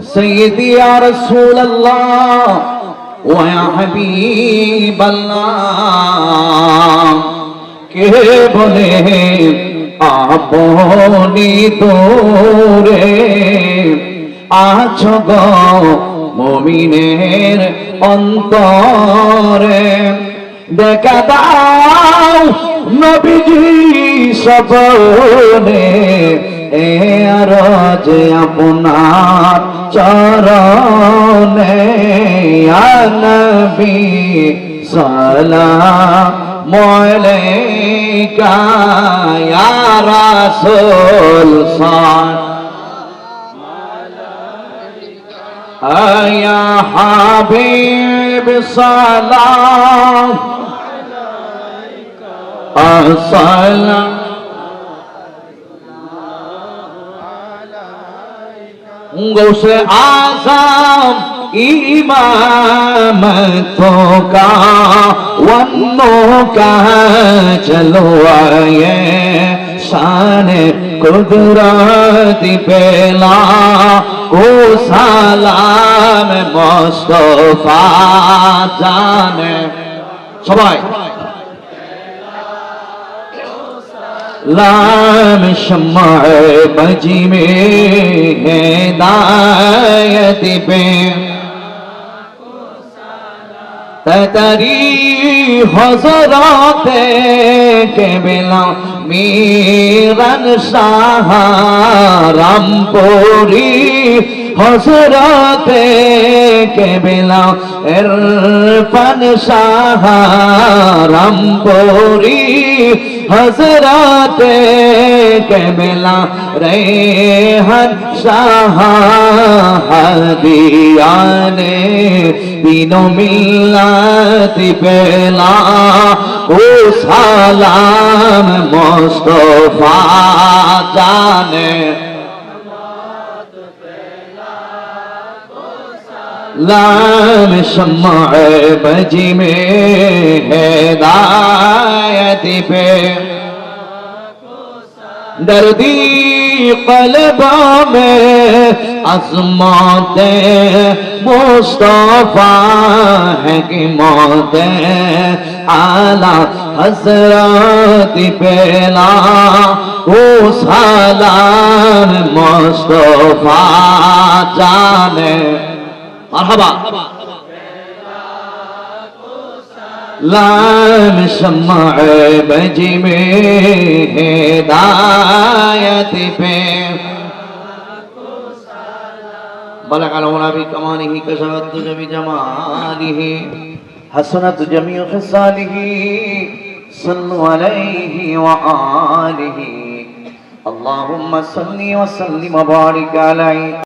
سيدي يا رسول الله ويا حبيب الله কে বলে আপনি তোরে আছো গো মমিনের অন্তরে দেখা দাও নবীজি সপনে এ আর যে আপনার চরণে ইয়া নবী সালাম আলাইকা ইয়া রাসূল সাল্লাল্লাহু يا حبيب سلام السلام गौस आजम इमामतों का वन्नों का चलो आए शान कुदरत पेला ओ সালাম মোস্তফা জানে সবাই लाम शम्मा बजी में हिदायत पे। ततरी हज़रत के बिला मीरन शाह रामपुरी হজরতে কেবেলা এর পান সাহারামপুরি হজরতে কেবেলা রেহান সাহাদিয়ানে বিনমিল্লাতি পেলা। ও সালাম মোস্তফা জানে। لام شمع بجی میں ہدایت پہ۔ دردی قلبوں میں عظمت مصطفیٰ ہے کی موت عالی حضرات پہلا او سالان مصطفیٰ جانے۔ মারহাবা। লাম শম্মা বজি মে হেদায়ত পে। বলা কালো মুনাবি কামানিহি কসরত তুজবি জামালিহি, হাসনাত জামিউ খিসালিহি, সাল্লু আলাইহি ওয়া আলিহি। اللهم صل وسلم وبارك عليه